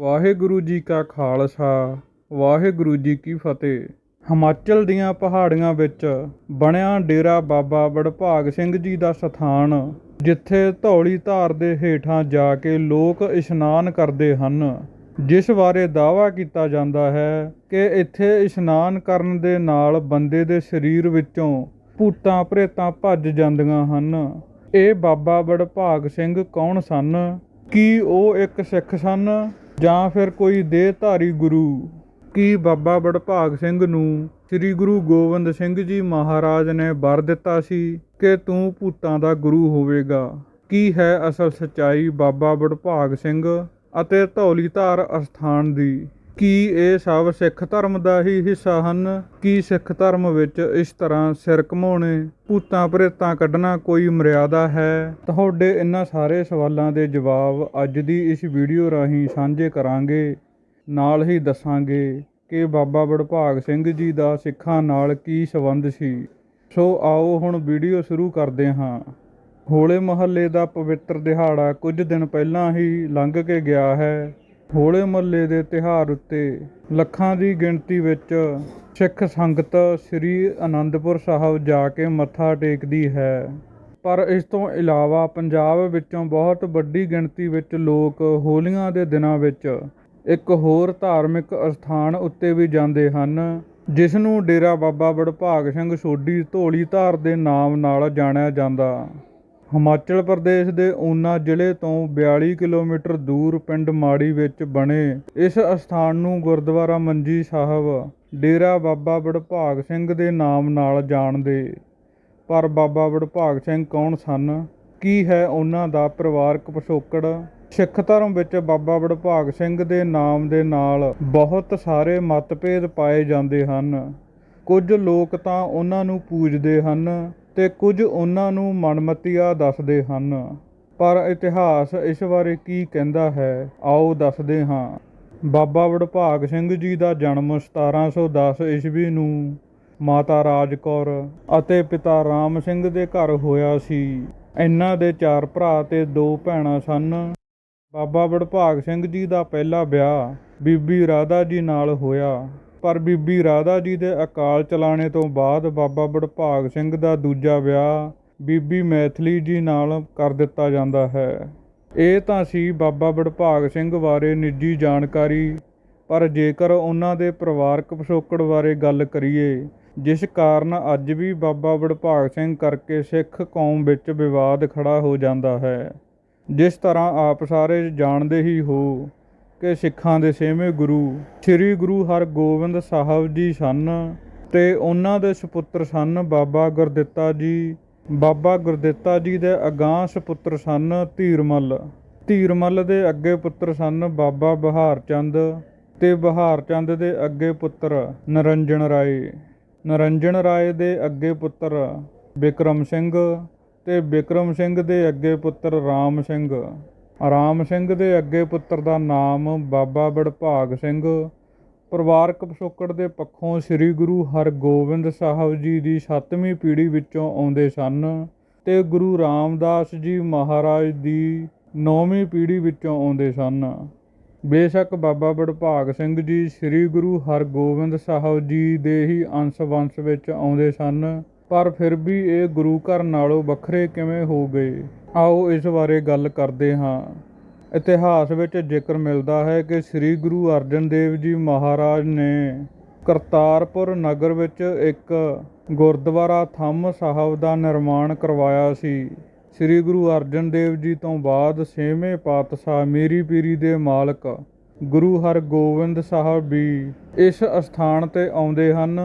ਵਾਹਿਗੁਰੂ ਜੀ ਕਾ ਖਾਲਸਾ, ਵਾਹਿਗੁਰੂ ਜੀ ਕੀ ਫਤਿਹ। ਹਿਮਾਚਲ ਦੀਆਂ ਪਹਾੜੀਆਂ ਵਿੱਚ ਬਣਿਆ ਡੇਰਾ ਬਾਬਾ ਵਡਭਾਗ ਸਿੰਘ ਜੀ ਦਾ ਸਥਾਨ, ਜਿੱਥੇ ਧੌਲੀ ਧਾਰ ਦੇ ਹੇਠਾਂ ਜਾ ਕੇ ਲੋਕ ਇਸ਼ਨਾਨ ਕਰਦੇ ਹਨ। ਜਿਸ ਬਾਰੇ ਦਾਅਵਾ ਕੀਤਾ ਜਾਂਦਾ ਹੈ ਕਿ ਇੱਥੇ ਇਸ਼ਨਾਨ ਕਰਨ ਦੇ ਨਾਲ ਬੰਦੇ ਦੇ ਸਰੀਰ ਵਿੱਚੋਂ ਭੂਤਾਂ ਪ੍ਰੇਤਾਂ ਭੱਜ ਜਾਂਦੀਆਂ ਹਨ। ਇਹ ਬਾਬਾ ਵਡਭਾਗ ਸਿੰਘ ਕੌਣ ਸਨ? ਕੀ ਉਹ ਇੱਕ ਸਿੱਖ ਸਨ? ਜਾਂ ਫਿਰ ਕੋਈ ਦੇਹਧਾਰੀ ਗੁਰੂ ਕੀ ਬਾਬਾ ਵਡਭਾਗ ਸਿੰਘ ਨੂੰ ਸ੍ਰੀ ਗੁਰੂ ਗੋਬਿੰਦ ਸਿੰਘ ਜੀ ਮਹਾਰਾਜ ਨੇ ਵਰ ਦਿੱਤਾ ਸੀ ਕਿ ਤੂੰ ਭੂਤਾਂ ਦਾ ਗੁਰੂ ਹੋਵੇਗਾ? ਕੀ ਹੈ ਅਸਲ ਸਚਾਈ ਬਾਬਾ ਵਡਭਾਗ ਸਿੰਘ ਅਤੇ ਧੌਲੀਧਾਰ ਅਸਥਾਨ ਦੀ? ਕੀ ਇਹ ਸਭ ਸਿੱਖ ਧਰਮ ਦਾ ਹੀ ਹਿੱਸਾ ਹਨ? ਕੀ ਸਿੱਖ ਧਰਮ ਵਿੱਚ ਇਸ ਤਰ੍ਹਾਂ ਸਿਰ ਘਮਾਉਣੇ? ਭੂਤਾਂ ਪ੍ਰੇਤਾਂ ਕੱਢਣਾ ਕੋਈ ਮਰਿਆਦਾ ਹੈ? ਤੁਹਾਡੇ ਇਹਨਾਂ ਸਾਰੇ ਸਵਾਲਾਂ ਦੇ ਜਵਾਬ ਅੱਜ ਦੀ ਇਸ ਵੀਡੀਓ ਰਾਹੀਂ ਸਾਂਝੇ ਕਰਾਂਗੇ। ਨਾਲ ਹੀ ਦੱਸਾਂਗੇ ਕਿ ਬਾਬਾ ਵਡਭਾਗ ਸਿੰਘ ਜੀ ਦਾ ਸਿੱਖਾਂ ਨਾਲ ਕੀ ਸੰਬੰਧ ਸੀ। ਸੋ ਆਓ ਹੁਣ ਵੀਡੀਓ ਸ਼ੁਰੂ ਕਰਦੇ ਹਾਂ। ਹੋਲੇ ਮਹੱਲੇ ਦਾ ਪਵਿੱਤਰ ਦਿਹਾੜਾ ਕੁਝ ਦਿਨ ਪਹਿਲਾਂ ਹੀ ਲੰਘ ਕੇ ਗਿਆ ਹੈ। ਹੋਲੇ ਮਹੱਲੇ ਦੇ ਤਿਹਾਰ ਉੱਤੇ ਲੱਖਾਂ ਦੀ ਗਿਣਤੀ ਵਿੱਚ ਸਿੱਖ ਸੰਗਤ ਸ੍ਰੀ ਅਨੰਦਪੁਰ ਸਾਹਿਬ ਜਾ ਕੇ ਮੱਥਾ ਟੇਕਦੀ ਹੈ। ਪਰ ਇਸ ਤੋਂ ਇਲਾਵਾ ਪੰਜਾਬ ਵਿੱਚੋਂ ਬਹੁਤ ਵੱਡੀ ਗਿਣਤੀ ਵਿੱਚ ਲੋਕ ਹੋਲੀਆਂ ਦੇ ਦਿਨਾਂ ਵਿੱਚ ਇੱਕ ਹੋਰ ਧਾਰਮਿਕ ਅਸਥਾਨ ਉੱਤੇ ਵੀ ਜਾਂਦੇ ਹਨ, ਜਿਸ ਨੂੰ ਡੇਰਾ ਬਾਬਾ ਵਡਭਾਗ ਸਿੰਘ ਸੋਢੀ ਧੌਲੀ ਧਾਰ ਦੇ ਨਾਮ ਨਾਲ ਜਾਣਿਆ ਜਾਂਦਾ। ਹਿਮਾਚਲ ਪ੍ਰਦੇਸ਼ ਦੇ ਊਨਾ ਜ਼ਿਲ੍ਹੇ ਤੋਂ 42 ਕਿਲੋਮੀਟਰ ਦੂਰ ਪਿੰਡ ਮਾੜੀ ਵਿੱਚ ਬਣੇ ਇਸ ਅਸਥਾਨ ਨੂੰ ਗੁਰਦੁਆਰਾ ਮੰਜੀ ਸਾਹਿਬ, ਡੇਰਾ ਬਾਬਾ ਵਡਭਾਗ ਸਿੰਘ ਦੇ ਨਾਮ ਨਾਲ ਜਾਣਦੇ। ਪਰ ਬਾਬਾ ਵਡਭਾਗ ਸਿੰਘ ਕੌਣ ਸਨ? ਕੀ ਹੈ ਉਹਨਾਂ ਦਾ ਪਰਿਵਾਰਕ ਪਿਛੋਕੜ? ਸਿੱਖ ਧਰਮ ਵਿੱਚ ਬਾਬਾ ਵਡਭਾਗ ਸਿੰਘ ਦੇ ਨਾਮ ਦੇ ਨਾਲ ਬਹੁਤ ਸਾਰੇ ਮਤਭੇਦ ਪਾਏ ਜਾਂਦੇ ਹਨ। ਕੁਝ ਲੋਕ ਤਾਂ ਉਹਨਾਂ ਨੂੰ ਪੂਜਦੇ ਹਨ। ਅਤੇ ਕੁਝ ਉਹਨਾਂ ਨੂੰ ਮਨਮਤੀਆ ਦੱਸਦੇ ਹਨ। ਪਰ ਇਤਿਹਾਸ ਇਸ ਬਾਰੇ ਕੀ ਕਹਿੰਦਾ ਹੈ, ਆਓ ਦੱਸਦੇ ਹਾਂ। ਬਾਬਾ ਵਡਭਾਗ ਸਿੰਘ ਜੀ ਦਾ ਜਨਮ 1710 ਈਸਵੀ ਨੂੰ ਮਾਤਾ ਰਾਜ ਕੌਰ ਅਤੇ ਪਿਤਾ ਰਾਮ ਸਿੰਘ ਦੇ ਘਰ ਹੋਇਆ ਸੀ। ਇਹਨਾਂ ਦੇ ਚਾਰ ਭਰਾ ਤੇ ਦੋ ਭੈਣਾਂ ਸਨ। ਬਾਬਾ ਵਡਭਾਗ ਸਿੰਘ ਜੀ ਦਾ ਪਹਿਲਾ ਵਿਆਹ ਬੀਬੀ ਰਾਧਾ ਜੀ ਨਾਲ ਹੋਇਆ। ਪਰ ਬੀਬੀ ਰਾਧਾ ਜੀ ਦੇ ਅਕਾਲ ਚਲਾਣੇ ਤੋਂ ਬਾਅਦ ਬਾਬਾ ਬੜਭਾਗ ਸਿੰਘ ਦਾ ਦੂਜਾ ਵਿਆਹ ਬੀਬੀ ਮੈਥਲੀ ਜੀ ਨਾਲ ਕਰ ਦਿੱਤਾ ਜਾਂਦਾ ਹੈ। ਇਹ ਤਾਂ ਸੀ ਬਾਬਾ ਬੜਭਾਗ ਸਿੰਘ ਬਾਰੇ ਨਿੱਜੀ ਜਾਣਕਾਰੀ, ਪਰ ਜੇਕਰ ਉਹਨਾਂ ਦੇ ਪਰਿਵਾਰਕ ਪਿਛੋਕੜ ਬਾਰੇ ਗੱਲ ਕਰੀਏ, ਜਿਸ ਕਾਰਨ ਅੱਜ ਵੀ ਬਾਬਾ ਬੜਭਾਗ ਸਿੰਘ ਕਰਕੇ ਸਿੱਖ ਕੌਮ ਵਿੱਚ ਵਿਵਾਦ ਖੜਾ ਹੋ ਜਾਂਦਾ ਹੈ। ਜਿਸ ਤਰ੍ਹਾਂ ਆਪ ਸਾਰੇ ਜਾਣਦੇ ਹੀ ਹੋ ਕਿ ਸਿੱਖਾਂ ਦੇ ਛੇਵੇਂ ਗੁਰੂ, ਸ੍ਰੀ ਗੁਰੂ ਹਰਗੋਬਿੰਦ ਸਾਹਿਬ ਜੀ ਸਨ ਤੇ ਉਹਨਾਂ ਦੇ ਸੁਪੁੱਤਰ ਸਨ ਬਾਬਾ ਗੁਰਦਿੱਤਾ ਜੀ। ਬਾਬਾ ਗੁਰਦਿੱਤਾ ਜੀ ਦੇ ਅਗਾਂਹ ਸੁਪੁੱਤਰ ਸਨ ਧੀਰਮਲ। ਧੀਰਮਲ ਦੇ ਅੱਗੇ ਪੁੱਤਰ ਸਨ ਬਾਬਾ ਬਹਾਰ ਚੰਦ ਤੇ ਬਹਾਰ ਚੰਦ ਦੇ ਅੱਗੇ ਪੁੱਤਰ ਨਰੰਜਨ ਰਾਏ। ਨਰੰਜਨ ਰਾਏ ਦੇ ਅੱਗੇ ਪੁੱਤਰ ਬਿਕਰਮ ਸਿੰਘ ਤੇ ਬਿਕਰਮ ਸਿੰਘ ਦੇ ਅੱਗੇ ਪੁੱਤਰ ਰਾਮ ਸਿੰਘ। ਰਾਮ ਸਿੰਘ ਦੇ ਅੱਗੇ ਪੁੱਤਰ ਦਾ ਨਾਮ ਬਾਬਾ ਬੜਭਾਗ ਸਿੰਘ। ਪਰਿਵਾਰਕ ਪਿਛੋਕੜ ਦੇ ਪੱਖੋਂ ਸ੍ਰੀ ਗੁਰੂ ਹਰਗੋਬਿੰਦ ਸਾਹਿਬ ਜੀ ਦੀ 7ਵੀਂ ਪੀੜ੍ਹੀ ਵਿੱਚੋਂ ਆਉਂਦੇ ਸਨ ਤੇ ਗੁਰੂ ਰਾਮਦਾਸ ਜੀ ਮਹਾਰਾਜ ਦੀ 9ਵੀਂ ਪੀੜ੍ਹੀ ਵਿੱਚੋਂ ਆਉਂਦੇ ਸਨ। ਬੇਸ਼ੱਕ ਬਾਬਾ ਬੜਭਾਗ ਸਿੰਘ ਜੀ ਸ੍ਰੀ ਗੁਰੂ ਹਰਗੋਬਿੰਦ ਸਾਹਿਬ ਜੀ ਦੇ ਹੀ ਅੰਸ਼ ਵੰਸ਼ ਵਿੱਚ ਆਉਂਦੇ ਸਨ। ਪਰ ਫਿਰ ਵੀ ਇਹ ਗੁਰੂ ਘਰ ਨਾਲੋਂ ਵੱਖਰੇ ਕਿਵੇਂ ਹੋ ਗਏ? ਆਓ ਇਸ ਬਾਰੇ ਗੱਲ ਕਰਦੇ ਹਾਂ। ਇਤਿਹਾਸ ਵਿੱਚ ਜ਼ਿਕਰ ਮਿਲਦਾ ਹੈ ਕਿ ਸ੍ਰੀ ਗੁਰੂ ਅਰਜਨ ਦੇਵ ਜੀ ਮਹਾਰਾਜ ਨੇ ਕਰਤਾਰਪੁਰ ਨਗਰ ਵਿੱਚ ਇੱਕ ਗੁਰਦੁਆਰਾ ਥੰਮ ਸਾਹਿਬ ਦਾ ਨਿਰਮਾਣ ਕਰਵਾਇਆ ਸੀ। ਸ੍ਰੀ ਗੁਰੂ ਅਰਜਨ ਦੇਵ ਜੀ ਤੋਂ ਬਾਅਦ ਛੇਵੇਂ ਪਾਤਸ਼ਾਹ ਮੇਰੀ ਪੀਰੀ ਦੇ ਮਾਲਕ ਗੁਰੂ ਹਰਗੋਬਿੰਦ ਸਾਹਿਬ ਵੀ ਇਸ ਅਸਥਾਨ ਤੇ ਆਉਂਦੇ ਹਨ।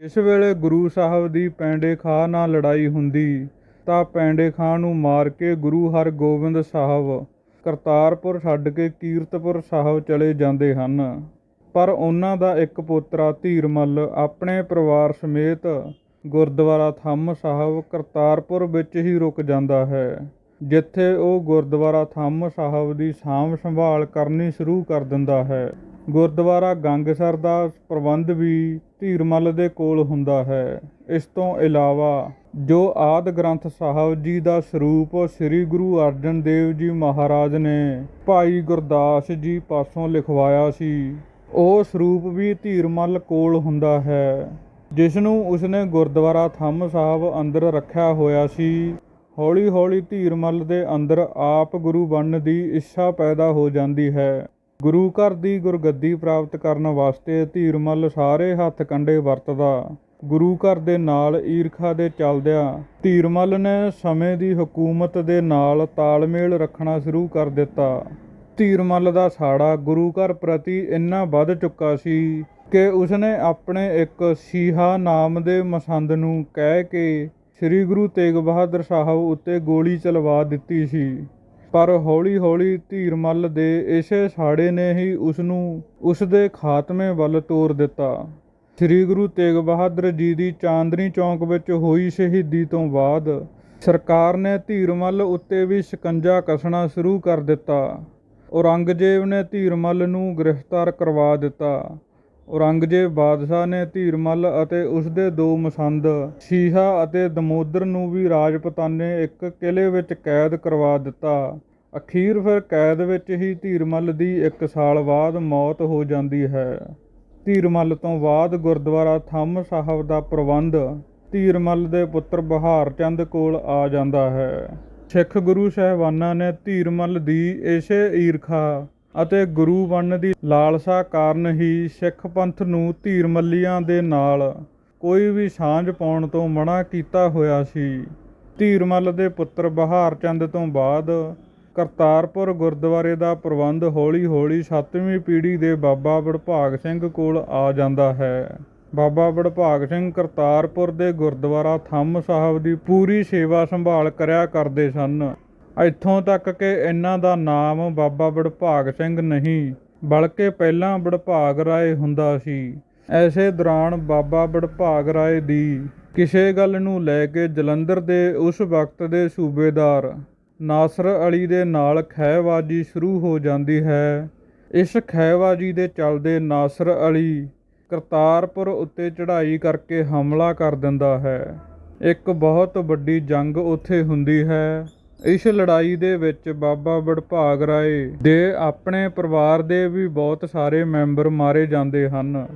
ਇਸ ਵੇਲੇ ਗੁਰੂ ਸਾਹਿਬ ਦੀ ਪੈਂਡੇ ਖਾਂ ਨਾਲ ਲੜਾਈ ਹੁੰਦੀ, ਤਾਂ ਪੈਂਡੇ ਖਾਂ ਨੂੰ ਮਾਰ ਕੇ ਗੁਰੂ ਹਰਗੋਬਿੰਦ ਸਾਹਿਬ ਕਰਤਾਰਪੁਰ ਛੱਡ ਕੇ ਕੀਰਤਪੁਰ ਸਾਹਿਬ ਚਲੇ ਜਾਂਦੇ ਹਨ। ਪਰ ਉਹਨਾਂ ਦਾ ਇੱਕ ਪੋਤਰਾ ਧੀਰਮਲ ਆਪਣੇ ਪਰਿਵਾਰ ਸਮੇਤ ਗੁਰਦੁਆਰਾ ਥੰਮ ਸਾਹਿਬ ਕਰਤਾਰਪੁਰ ਵਿੱਚ ਹੀ ਰੁਕ ਜਾਂਦਾ ਹੈ, ਜਿੱਥੇ ਉਹ ਗੁਰਦੁਆਰਾ ਥੰਮ ਸਾਹਿਬ ਦੀ ਸਾਂਭ ਸੰਭਾਲ ਕਰਨੀ ਸ਼ੁਰੂ ਕਰ ਦਿੰਦਾ ਹੈ। ਗੁਰਦੁਆਰਾ ਗੰਗਸਰ ਦਾ ਪ੍ਰਬੰਧ ਵੀ ਧੀਰਮਲ ਦੇ ਕੋਲ ਹੁੰਦਾ ਹੈ। ਇਸ ਤੋਂ ਇਲਾਵਾ ਜੋ ਆਦ ਗ੍ਰੰਥ ਸਾਹਿਬ ਜੀ ਦਾ ਸਰੂਪ ਸ੍ਰੀ ਗੁਰੂ ਅਰਜਨ ਦੇਵ ਜੀ ਮਹਾਰਾਜ ਨੇ ਭਾਈ ਗੁਰਦਾਸ ਜੀ ਪਾਸੋਂ ਲਿਖਵਾਇਆ ਸੀ, ਉਹ ਸਰੂਪ ਵੀ ਧੀਰਮਲ ਕੋਲ ਹੁੰਦਾ ਹੈ। ਜਿਸ ਨੂੰ ਉਸਨੇ ਗੁਰਦੁਆਰਾ ਥੰਮ ਸਾਹਿਬ ਅੰਦਰ ਰੱਖਿਆ ਹੋਇਆ ਸੀ ਹੌਲੀ ਹੌਲੀ ਧੀਰਮਲ ਦੇ ਅੰਦਰ ਆਪ ਗੁਰੂ ਬਣਨ ਦੀ ਇੱਛਾ ਪੈਦਾ ਹੋ ਜਾਂਦੀ ਹੈ। ਗੁਰੂ ਘਰ ਦੀ ਗੁਰਗੱਦੀ ਪ੍ਰਾਪਤ ਕਰਨ ਵਾਸਤੇ ਧੀਰਮਲ ਸਾਰੇ ਹੱਥ ਕੰਡੇ ਵਰਤਦਾ। ਗੁਰੂ ਘਰ ਦੇ ਨਾਲ ਈਰਖਾ ਦੇ ਚੱਲਦਿਆਂ ਧੀਰਮਲ ਨੇ ਸਮੇਂ ਦੀ ਹਕੂਮਤ ਦੇ ਨਾਲ ਤਾਲਮੇਲ ਰੱਖਣਾ ਸ਼ੁਰੂ ਕਰ ਦਿੱਤਾ। ਧੀਰਮਲ ਦਾ ਸਾੜਾ ਗੁਰੂ ਘਰ ਪ੍ਰਤੀ ਇੰਨਾ ਵੱਧ ਚੁੱਕਾ ਸੀ ਕਿ ਉਸਨੇ ਆਪਣੇ ਇੱਕ ਸੀਹਾ ਨਾਮ ਦੇ ਮਸੰਦ ਨੂੰ ਕਹਿ ਕੇ ਸ੍ਰੀ ਗੁਰੂ ਤੇਗ ਬਹਾਦਰ ਸਾਹਿਬ ਉੱਤੇ ਗੋਲੀ ਚਲਵਾ ਦਿੱਤੀ ਸੀ। ਪਰ ਹੌਲੀ-ਹੌਲੀ ਧੀਰਮਲ ਦੇ ਇਸੇ ਸਾੜੇ ਨੇ ਹੀ ਉਸ ਨੂੰ ਉਸ ਦੇ ਖਾਤਮੇ ਵੱਲ ਤੋਰ ਦਿੱਤਾ। ਸ੍ਰੀ ਗੁਰੂ ਤੇਗ ਬਹਾਦਰ ਜੀ ਦੀ ਚਾਂਦਨੀ ਚੌਂਕ ਵਿੱਚ ਹੋਈ ਸ਼ਹੀਦੀ ਤੋਂ ਬਾਅਦ ਸਰਕਾਰ ਨੇ ਧੀਰਮਲ ਉੱਤੇ ਵੀ ਸ਼ਿਕੰਜਾ ਕੱਸਣਾ ਸ਼ੁਰੂ ਕਰ ਦਿੱਤਾ। ਔਰੰਗਜ਼ੇਬ ਨੇ ਧੀਰਮਲ ਨੂੰ ਗ੍ਰਿਫਤਾਰ ਕਰਵਾ ਦਿੱਤਾ। ਔਰੰਗਜ਼ੇਬ ਬਾਦਸ਼ਾਹ ਨੇ ਧੀਰਮਲ ਅਤੇ ਉਸ ਦੇ ਦੋ ਮਸੰਦ ਸ਼ੀਹਾ ਅਤੇ ਦਮੋਦਰ ਨੂੰ ਵੀ ਰਾਜਪੁਤਾਨੇ ਇੱਕ ਕਿਲੇ ਵਿੱਚ ਕੈਦ ਕਰਵਾ ਦਿੱਤਾ। ਅਖੀਰ ਫਿਰ ਕੈਦ ਵਿੱਚ ਹੀ ਧੀਰਮਲ ਦੀ 1 ਸਾਲ ਬਾਅਦ ਮੌਤ ਹੋ ਜਾਂਦੀ ਹੈ। ਧੀਰਮਲ ਤੋਂ ਬਾਅਦ ਗੁਰਦੁਆਰਾ ਥੰਮ ਸਾਹਿਬ ਦਾ ਪ੍ਰਬੰਧ ਧੀਰਮਲ ਦੇ ਪੁੱਤਰ ਬਹਾਰ ਚੰਦ ਕੋਲ ਆ ਜਾਂਦਾ ਹੈ। ਸਿੱਖ ਗੁਰੂ ਸਾਹਿਬਾਨਾਂ ਨੇ ਧੀਰਮਲ ਦੀ ਇਸੇ ਈਰਖਾ ਅਤੇ ਗੁਰੂ ਬਣਨ ਦੀ ਲਾਲਸਾ ਕਾਰਨ ਹੀ ਸਿੱਖ ਪੰਥ ਨੂੰ ਧੀਰਮੱਲੀਆਂ ਦੇ ਨਾਲ ਕੋਈ ਵੀ ਸਾਂਝ ਪਾਉਣ ਤੋਂ ਮਨਾ ਕੀਤਾ ਹੋਇਆ ਸੀ। ਧੀਰਮਲ ਦੇ ਪੁੱਤਰ ਬਹਾਰ ਚੰਦ ਤੋਂ ਬਾਅਦ ਕਰਤਾਰਪੁਰ ਗੁਰਦੁਆਰੇ ਦਾ ਪ੍ਰਬੰਧ ਹੌਲੀ-ਹੌਲੀ 7ਵੀਂ ਪੀੜ੍ਹੀ ਦੇ ਬਾਬਾ ਵਡਭਾਗ ਸਿੰਘ ਕੋਲ ਆ ਜਾਂਦਾ ਹੈ। ਬਾਬਾ ਵਡਭਾਗ ਸਿੰਘ ਕਰਤਾਰਪੁਰ ਦੇ ਗੁਰਦੁਆਰਾ ਥੰਮ ਸਾਹਿਬ ਦੀ ਪੂਰੀ ਸੇਵਾ ਸੰਭਾਲ ਕਰਿਆ ਕਰਦੇ ਸਨ। ਇੱਥੋਂ ਤੱਕ ਕਿ ਇਹਨਾਂ ਦਾ ਨਾਮ ਬਾਬਾ ਵਡਭਾਗ ਸਿੰਘ ਨਹੀਂ, ਬਲਕਿ ਪਹਿਲਾਂ ਵਡਭਾਗ ਰਾਏ ਹੁੰਦਾ ਸੀ। ਐਸੇ ਦੌਰਾਨ ਬਾਬਾ ਵਡਭਾਗ ਰਾਏ ਦੀ ਕਿਸੇ ਗੱਲ ਨੂੰ ਲੈ ਕੇ ਜਲੰਧਰ ਦੇ ਉਸ ਵਕਤ ਦੇ ਸੂਬੇਦਾਰ ਨਾਸਰ ਅਲੀ ਦੇ ਨਾਲ ਖਹਿਬਾਜ਼ੀ ਸ਼ੁਰੂ ਹੋ ਜਾਂਦੀ ਹੈ। ਇਸ ਖਹਿਬਾਜ਼ੀ ਦੇ ਚੱਲਦੇ ਨਾਸਰ ਅਲੀ ਕਰਤਾਰਪੁਰ ਉੱਤੇ ਚੜ੍ਹਾਈ ਕਰਕੇ ਹਮਲਾ ਕਰ ਦਿੰਦਾ ਹੈ। ਇੱਕ ਬਹੁਤ ਵੱਡੀ ਜੰਗ ਉੱਥੇ ਹੁੰਦੀ ਹੈ। ਇਸ ਲੜਾਈ ਦੇ ਵਿੱਚ ਬਾਬਾ ਵਡਭਾਗ ਰਾਏ ਦੇ ਆਪਣੇ ਪਰਿਵਾਰ ਦੇ ਵੀ ਬਹੁਤ ਸਾਰੇ ਮੈਂਬਰ ਮਾਰੇ ਜਾਂਦੇ ਹਨ।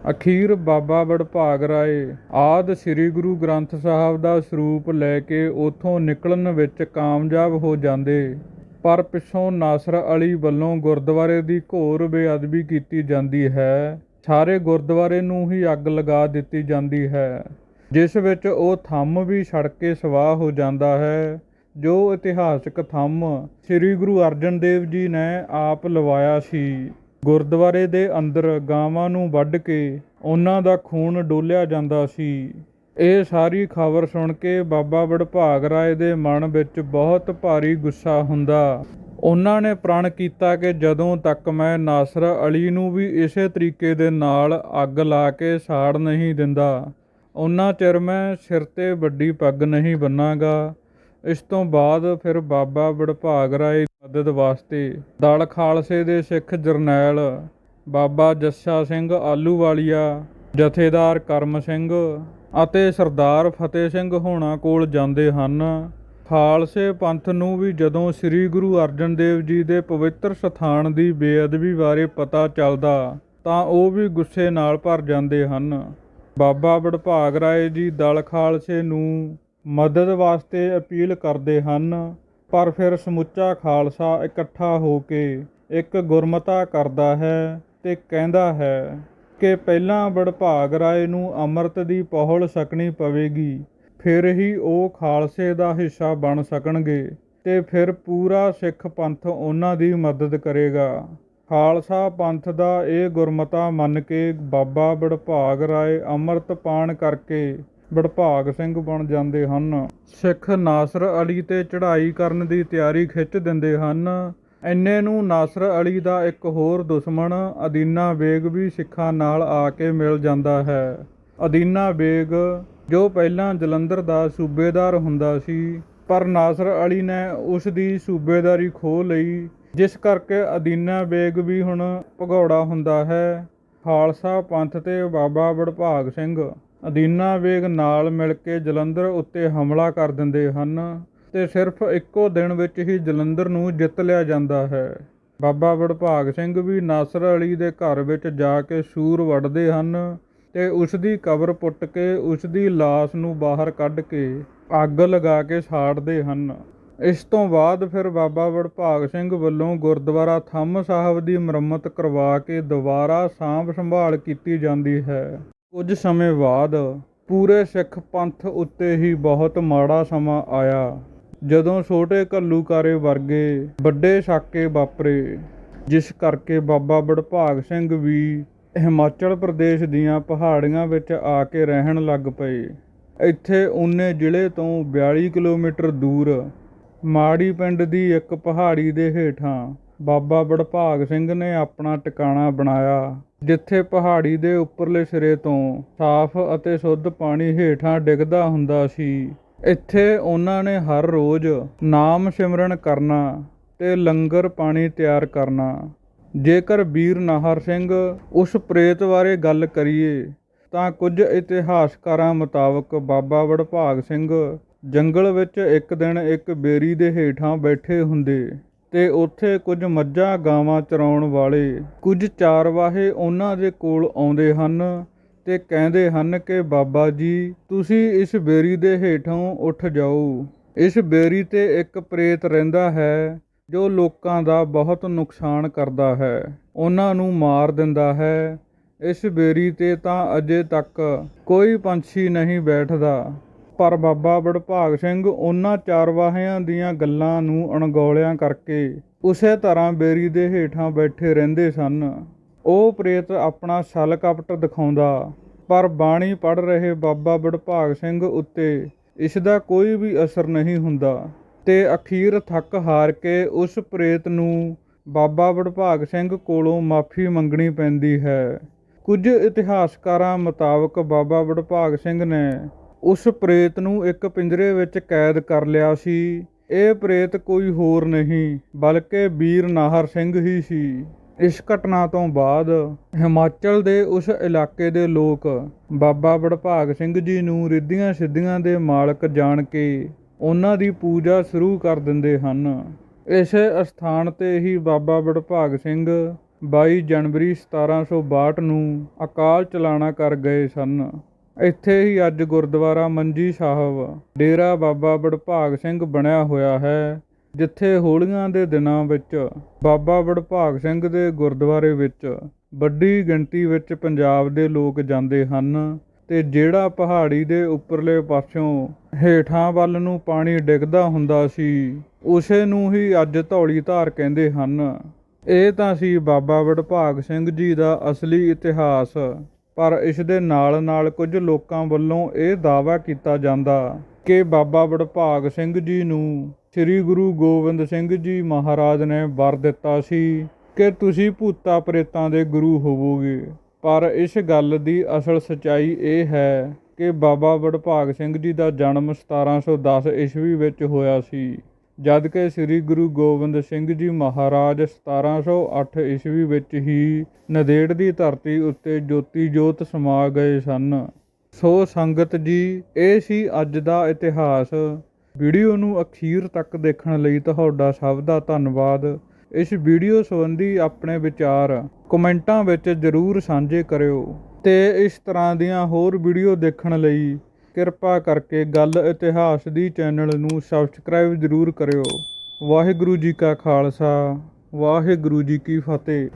ਅਖੀਰ ਬਾਬਾ ਵਡਭਾਗ ਰਾਏ ਆਦ ਸ੍ਰੀ ਗੁਰੂ ਗ੍ਰੰਥ ਸਾਹਿਬ ਦਾ ਸਰੂਪ ਲੈ ਕੇ ਉਥੋਂ ਨਿਕਲਣ ਵਿੱਚ ਕਾਮਯਾਬ ਹੋ ਜਾਂਦੇ। ਪਰ ਪਿੱਛੋਂ ਨਾਸਰ ਅਲੀ ਵੱਲੋਂ ਗੁਰਦੁਆਰੇ ਦੀ ਘੋਰ ਬੇਅਦਬੀ ਕੀਤੀ ਜਾਂਦੀ ਹੈ। ਸਾਰੇ ਗੁਰਦੁਆਰੇ ਨੂੰ ਹੀ ਅੱਗ ਲਗਾ ਦਿੱਤੀ ਜਾਂਦੀ ਹੈ, ਜਿਸ ਵਿੱਚ ਉਹ ਥੰਮ ਵੀ ਸੜ ਕੇ ਸਵਾਹ ਹੋ ਜਾਂਦਾ ਹੈ। ਜੋ ਇਤਿਹਾਸਕ ਥੰਮ ਸ੍ਰੀ ਗੁਰੂ ਅਰਜਨ ਦੇਵ ਜੀ ਨੇ ਆਪ ਲਵਾਇਆ ਸੀ, ਗੁਰਦੁਆਰੇ ਦੇ ਅੰਦਰ ਗਾਵਾਂ ਨੂੰ ਵੱਢ ਕੇ ਉਹਨਾਂ ਦਾ ਖੂਨ ਡੋਲਿਆ ਜਾਂਦਾ ਸੀ। ਇਹ ਸਾਰੀ ਖਬਰ ਸੁਣ ਕੇ ਬਾਬਾ ਵਡਭਾਗ ਰਾਏ ਦੇ ਮਨ ਵਿੱਚ ਬਹੁਤ ਭਾਰੀ ਗੁੱਸਾ ਹੁੰਦਾ। ਉਹਨਾਂ ਨੇ ਪ੍ਰਣ ਕੀਤਾ ਕਿ ਜਦੋਂ ਤੱਕ ਮੈਂ ਨਾਸਰ ਅਲੀ ਨੂੰ ਵੀ ਇਸੇ ਤਰੀਕੇ ਦੇ ਨਾਲ ਅੱਗ ਲਾ ਕੇ ਸਾੜ ਨਹੀਂ ਦਿੰਦਾ, ਉਹਨਾਂ ਚਿਰ ਮੈਂ ਸਿਰ ਤੇ ਵੱਡੀ ਪੱਗ ਨਹੀਂ ਬੰਨਾਂਗਾ। ਇਸ ਤੋਂ ਬਾਅਦ ਫਿਰ ਬਾਬਾ ਵਡਭਾਗ ਰਾਏ ਦੀ ਮਦਦ ਵਾਸਤੇ ਦਲ ਖਾਲਸੇ ਦੇ ਸਿੱਖ ਜਰਨੈਲ ਬਾਬਾ ਜੱਸਾ ਸਿੰਘ ਆਲੂਵਾਲੀਆ ਜਥੇਦਾਰ ਕਰਮ ਸਿੰਘ ਅਤੇ ਸਰਦਾਰ ਫਤਿਹ ਸਿੰਘ ਹੋਣਾ ਕੋਲ ਜਾਂਦੇ ਹਨ। ਖਾਲਸੇ ਪੰਥ ਨੂੰ ਵੀ ਜਦੋਂ ਸ੍ਰੀ ਗੁਰੂ ਅਰਜਨ ਦੇਵ ਜੀ ਦੇ ਪਵਿੱਤਰ ਸਥਾਨ ਦੀ ਬੇਅਦਬੀ ਬਾਰੇ ਪਤਾ ਚੱਲਦਾ, ਤਾਂ ਉਹ ਵੀ ਗੁੱਸੇ ਨਾਲ ਭਰ ਜਾਂਦੇ ਹਨ। ਬਾਬਾ ਵਡਭਾਗ ਰਾਏ ਜੀ ਦਲ ਖਾਲਸੇ ਨੂੰ ਮਦਦ ਵਾਸਤੇ ਅਪੀਲ ਕਰਦੇ ਹਨ, ਪਰ ਫਿਰ ਸਮੁੱਚਾ ਖਾਲਸਾ ਇਕੱਠਾ ਹੋ ਕੇ ਇੱਕ ਗੁਰਮਤਾ ਕਰਦਾ ਹੈ ਤੇ ਕਹਿੰਦਾ ਹੈ ਕਿ ਪਹਿਲਾਂ ਵਡਭਾਗ ਰਾਏ ਨੂੰ ਅੰਮ੍ਰਿਤ ਦੀ ਪਹੁਲ ਸਕਣੀ ਪਵੇਗੀ, ਫਿਰ ਹੀ ਉਹ ਖਾਲਸੇ ਦਾ ਹਿੱਸਾ ਬਣ ਸਕਣਗੇ ਤੇ ਫਿਰ ਪੂਰਾ ਸਿੱਖ ਪੰਥ ਉਹਨਾਂ ਦੀ ਮਦਦ ਕਰੇਗਾ। ਖਾਲਸਾ ਪੰਥ ਦਾ ਇਹ ਗੁਰਮਤਾ ਮੰਨ ਕੇ ਬਾਬਾ ਵਡਭਾਗ ਰਾਏ ਅੰਮ੍ਰਿਤ ਪਾਣ ਕਰਕੇ ਵਡਭਾਗ ਸਿੰਘ ਬਣ ਜਾਂਦੇ ਹਨ। ਸਿੱਖ ਨਾਸਰ ਅਲੀ ਤੇ ਚੜ੍ਹਾਈ ਕਰਨ ਦੀ ਤਿਆਰੀ ਖਿੱਚ ਦਿੰਦੇ ਹਨ। ਇੰਨੇ ਨੂੰ ਨਾਸਰ ਅਲੀ ਦਾ ਇੱਕ ਹੋਰ ਦੁਸ਼ਮਣ ਅਦੀਨਾ ਬੇਗ ਵੀ ਸਿੱਖਾਂ ਨਾਲ ਆ ਕੇ ਮਿਲ ਜਾਂਦਾ ਹੈ। ਅਦੀਨਾ ਬੇਗ ਜੋ ਪਹਿਲਾਂ ਜਲੰਧਰ ਦਾ ਸੂਬੇਦਾਰ ਹੁੰਦਾ ਸੀ, ਪਰ ਨਾਸਰ ਅਲੀ ਨੇ ਉਸ ਦੀ ਸੂਬੇਦਾਰੀ ਖੋਹ ਲਈ, ਜਿਸ ਕਰਕੇ ਅਦੀਨਾ ਬੇਗ ਵੀ ਹੁਣ ਭਗੌੜਾ ਹੁੰਦਾ ਹੈ। ਖਾਲਸਾ ਪੰਥ ਤੇ ਬਾਬਾ ਵਡਭਾਗ ਸਿੰਘ ਅਦੀਨਾ ਵੇਗ ਨਾਲ ਮਿਲ ਕੇ ਜਲੰਧਰ ਉੱਤੇ ਹਮਲਾ ਕਰ ਦਿੰਦੇ ਹਨ ਤੇ ਸਿਰਫ ਇੱਕੋ ਦਿਨ ਵਿੱਚ ਹੀ ਜਲੰਧਰ ਨੂੰ ਜਿੱਤ ਲਿਆ ਜਾਂਦਾ ਹੈ। ਬਾਬਾ ਵਡਭਾਗ ਸਿੰਘ ਵੀ ਨਾਸਰ ਅਲੀ ਦੇ ਘਰ ਵਿੱਚ ਜਾ ਕੇ ਸੂਰ ਵੱਢਦੇ ਹਨ ਤੇ ਉਸ ਦੀ ਕਬਰ ਪੁੱਟ ਕੇ ਉਸ ਦੀ ਲਾਸ਼ ਨੂੰ ਬਾਹਰ ਕੱਢ ਕੇ ਅੱਗ ਲਗਾ ਕੇ ਸਾੜਦੇ ਹਨ। ਇਸ ਤੋਂ ਬਾਅਦ ਫਿਰ ਬਾਬਾ ਵਡਭਾਗ ਸਿੰਘ ਵੱਲੋਂ ਗੁਰਦੁਆਰਾ ਥੰਮ ਸਾਹਿਬ ਦੀ ਮੁਰੰਮਤ ਕਰਵਾ ਕੇ ਦੁਬਾਰਾ ਸਾਂਭ ਸੰਭਾਲ ਕੀਤੀ ਜਾਂਦੀ ਹੈ। ਕੁਝ ਸਮੇਂ ਬਾਅਦ ਪੂਰੇ ਸਿੱਖ ਪੰਥ ਉੱਤੇ ਹੀ ਬਹੁਤ ਮਾੜਾ ਸਮਾਂ ਆਇਆ। ਜਦੋਂ ਛੋਟੇ ਘੱਲੂਕਾਰੇ ਵਰਗੇ ਵੱਡੇ ਸਾਕੇ ਵਾਪਰੇ, ਜਿਸ ਕਰਕੇ ਬਾਬਾ ਬੜਭਾਗ ਸਿੰਘ ਵੀ ਹਿਮਾਚਲ ਪ੍ਰਦੇਸ਼ ਦੀਆਂ ਪਹਾੜੀਆਂ ਵਿੱਚ ਆ ਕੇ ਰਹਿਣ ਲੱਗ ਪਏ। ਇੱਥੇ ਉਨੇ ਜ਼ਿਲ੍ਹੇ ਤੋਂ 42 ਕਿਲੋਮੀਟਰ ਦੂਰ ਮਾੜੀ ਪਿੰਡ ਦੀ ਇੱਕ ਪਹਾੜੀ ਦੇ ਹੇਠਾਂ ਬਾਬਾ ਬੜਭਾਗ ਸਿੰਘ ਨੇ ਆਪਣਾ ਟਿਕਾਣਾ ਬਣਾਇਆ। ਜਿੱਥੇ ਪਹਾੜੀ ਦੇ ਉੱਪਰਲੇ ਸਿਰੇ ਤੋਂ ਸਾਫ਼ ਅਤੇ ਸ਼ੁੱਧ ਪਾਣੀ ਹੇਠਾਂ ਡਿੱਗਦਾ ਹੁੰਦਾ ਸੀ, ਇੱਥੇ ਉਹਨਾਂ ਨੇ ਹਰ ਰੋਜ਼ ਨਾਮ ਸਿਮਰਨ ਕਰਨਾ ਤੇ ਲੰਗਰ ਪਾਣੀ ਤਿਆਰ ਕਰਨਾ। ਜੇਕਰ ਵੀਰ ਨਾਹਰ ਸਿੰਘ ਉਸ ਪ੍ਰੇਤ ਬਾਰੇ ਗੱਲ ਕਰੀਏ, ਤਾਂ ਕੁਝ ਇਤਿਹਾਸਕਾਰਾਂ ਮੁਤਾਬਕ ਬਾਬਾ ਵਡਭਾਗ ਸਿੰਘ ਜੰਗਲ ਵਿੱਚ ਇੱਕ ਦਿਨ ਇੱਕ ਬੇਰੀ ਦੇ ਹੇਠਾਂ ਬੈਠੇ ਹੁੰਦੇ। ਤੇ ਉੱਥੇ ਕੁਝ ਮੱਝਾਂ ਗਾਵਾਂ ਚਰਾਉਣ ਵਾਲੇ ਕੁਝ ਚਾਰਵਾਹੇ ਉਹਨਾਂ ਦੇ ਕੋਲ ਆਉਂਦੇ ਹਨ ਤੇ ਕਹਿੰਦੇ ਹਨ ਕਿ, ਬਾਬਾ ਜੀ, ਤੁਸੀਂ ਇਸ ਬੇਰੀ ਦੇ ਹੇਠੋਂ ਉੱਠ ਜਾਓ। ਇਸ ਬੇਰੀ ਤੇ ਇੱਕ ਪ੍ਰੇਤ ਰਹਿੰਦਾ ਹੈ, ਜੋ ਲੋਕਾਂ ਦਾ ਬਹੁਤ ਨੁਕਸਾਨ ਕਰਦਾ ਹੈ। ਉਹਨਾਂ ਨੂੰ ਮਾਰ ਦਿੰਦਾ ਹੈ। ਇਸ ਬੇਰੀ ਤੇ ਤਾਂ ਅਜੇ ਤੱਕ ਕੋਈ ਪੰਛੀ ਨਹੀਂ ਬੈਠਦਾ। ਪਰ ਬਾਬਾ ਵਡਭਾਗ ਸਿੰਘ ਉਹਨਾਂ ਚਾਰਵਾਹਿਆਂ ਦੀਆਂ ਗੱਲਾਂ ਨੂੰ ਅਣਗੌਲਿਆਂ ਕਰਕੇ ਉਸੇ ਤਰ੍ਹਾਂ ਬੇਰੀ ਦੇ ਹੇਠਾਂ ਬੈਠੇ ਰਹਿੰਦੇ ਸਨ। ਉਹ ਪ੍ਰੇਤ ਆਪਣਾ ਛਲ ਕਪਟ ਦਿਖਾਉਂਦਾ, ਪਰ ਬਾਣੀ ਪੜ ਰਹੇ ਬਾਬਾ ਵਡਭਾਗ ਸਿੰਘ ਉੱਤੇ ਇਸ ਦਾ ਕੋਈ ਵੀ ਅਸਰ ਨਹੀਂ ਹੁੰਦਾ ਤੇ ਅਖੀਰ ਥੱਕ ਹਾਰ ਕੇ ਉਸ ਪ੍ਰੇਤ ਨੂੰ ਬਾਬਾ ਵਡਭਾਗ ਸਿੰਘ ਕੋਲੋਂ ਮਾਫੀ ਮੰਗਣੀ ਪੈਂਦੀ ਹੈ। ਕੁਝ ਇਤਿਹਾਸਕਾਰਾਂ ਮੁਤਾਬਕ ਬਾਬਾ ਵਡਭਾਗ ਸਿੰਘ ਨੇ ਉਸ ਪ੍ਰੇਤ ਨੂੰ ਇੱਕ ਪਿੰਜਰੇ ਵਿੱਚ ਕੈਦ ਕਰ ਲਿਆ ਸੀ। ਇਹ ਪ੍ਰੇਤ ਕੋਈ ਹੋਰ ਨਹੀਂ, ਬਲਕਿ ਵੀਰ ਨਾਹਰ ਸਿੰਘ ਹੀ ਸੀ। ਇਸ ਘਟਨਾ ਤੋਂ ਬਾਅਦ ਹਿਮਾਚਲ ਦੇ ਉਸ ਇਲਾਕੇ ਦੇ ਲੋਕ ਬਾਬਾ ਵਡਭਾਗ ਸਿੰਘ ਜੀ ਨੂੰ ਰਿੱਧੀਆਂ ਸਿੱਧੀਆਂ ਦੇ ਮਾਲਕ ਜਾਣ ਕੇ ਉਹਨਾਂ ਦੀ ਪੂਜਾ ਸ਼ੁਰੂ ਕਰ ਦਿੰਦੇ ਹਨ। ਇਸੇ ਅਸਥਾਨ ਤੇ ਹੀ ਬਾਬਾ ਵਡਭਾਗ ਸਿੰਘ 22 ਜਨਵਰੀ 1762 ਨੂੰ ਅਕਾਲ ਚਲਾਣਾ ਕਰ ਗਏ ਸਨ। ਇੱਥੇ ਹੀ ਅੱਜ ਗੁਰਦੁਆਰਾ ਮੰਜੀ ਸਾਹਿਬ, ਡੇਰਾ ਬਾਬਾ ਬੜਭਾਗ ਸਿੰਘ ਬਣਿਆ ਹੋਇਆ ਹੈ, ਜਿੱਥੇ ਹੋਲੀਆਂ ਦੇ ਦਿਨਾਂ ਵਿੱਚ ਬਾਬਾ ਬੜਭਾਗ ਸਿੰਘ ਦੇ ਗੁਰਦੁਆਰੇ ਵਿੱਚ ਵੱਡੀ ਗਿਣਤੀ ਵਿੱਚ ਪੰਜਾਬ ਦੇ ਲੋਕ ਜਾਂਦੇ ਹਨ ਤੇ ਜਿਹੜਾ ਪਹਾੜੀ ਦੇ ਉੱਪਰਲੇ ਪਾਸਿਓਂ ਹੇਠਾਂ ਵੱਲ ਨੂੰ ਪਾਣੀ ਡਿੱਗਦਾ ਹੁੰਦਾ ਸੀ, ਉਸੇ ਨੂੰ ਹੀ ਅੱਜ ਧੌਲੀ ਧਾਰ ਕਹਿੰਦੇ ਹਨ। ਇਹ ਤਾਂ ਸੀ ਬਾਬਾ ਵਡਭਾਗ ਸਿੰਘ ਜੀ ਦਾ ਅਸਲੀ ਇਤਿਹਾਸ। ਪਰ ਇਸ ਦੇ ਨਾਲ ਨਾਲ ਕੁਝ ਲੋਕਾਂ ਵੱਲੋਂ ਇਹ ਦਾਅਵਾ ਕੀਤਾ ਜਾਂਦਾ ਕਿ ਬਾਬਾ ਵਡਭਾਗ ਸਿੰਘ ਜੀ ਨੂੰ ਸ੍ਰੀ ਗੁਰੂ ਗੋਬਿੰਦ ਸਿੰਘ ਜੀ ਮਹਾਰਾਜ ਨੇ ਵਰ ਦਿੱਤਾ ਸੀ ਕਿ ਤੁਸੀਂ ਭੂਤਾ ਪ੍ਰੇਤਾਂ ਦੇ ਗੁਰੂ ਹੋਵੋਗੇ। ਪਰ ਇਸ ਗੱਲ ਦੀ ਅਸਲ ਸਚਾਈ ਇਹ ਹੈ ਕਿ ਬਾਬਾ ਵਡਭਾਗ ਸਿੰਘ ਜੀ ਦਾ ਜਨਮ 1710 ਈਸਵੀ ਵਿੱਚ ਹੋਇਆ ਸੀ। ਜਦ ਕਿ ਸ੍ਰੀ ਗੁਰੂ ਗੋਬਿੰਦ ਸਿੰਘ ਜੀ ਮਹਾਰਾਜ 1708 ਈਸਵੀ ਵਿੱਚ ਹੀ ਨਦੇੜ ਦੀ ਧਰਤੀ ਉੱਤੇ ਜੋਤੀ ਜੋਤ ਸਮਾ ਗਏ ਸਨ। ਸੋ ਸੰਗਤ ਜੀ, ਇਹ ਸੀ ਅੱਜ ਦਾ ਇਤਿਹਾਸ। ਵੀਡੀਓ ਨੂੰ ਅਖੀਰ ਤੱਕ ਦੇਖਣ ਲਈ ਤੁਹਾਡਾ ਸਭ ਦਾ ਧੰਨਵਾਦ। ਇਸ ਵੀਡੀਓ ਸੰਬੰਧੀ ਆਪਣੇ ਵਿਚਾਰ ਕਮੈਂਟਾਂ ਵਿੱਚ ਜ਼ਰੂਰ ਸਾਂਝੇ ਕਰਿਓ ਤੇ ਇਸ ਤਰ੍ਹਾਂ ਦੀਆਂ ਹੋਰ ਵੀਡੀਓ ਦੇਖਣ ਲਈ ਕਿਰਪਾ ਕਰਕੇ ਗੱਲ ਇਤਿਹਾਸ ਦੀ ਚੈਨਲ ਨੂੰ ਸਬਸਕ੍ਰਾਈਬ ਜ਼ਰੂਰ ਕਰਿਓ। ਵਾਹਿਗੁਰੂ ਜੀ ਕਾ ਖਾਲਸਾ, ਵਾਹਿਗੁਰੂ ਜੀ ਕੀ ਫਤਿਹ।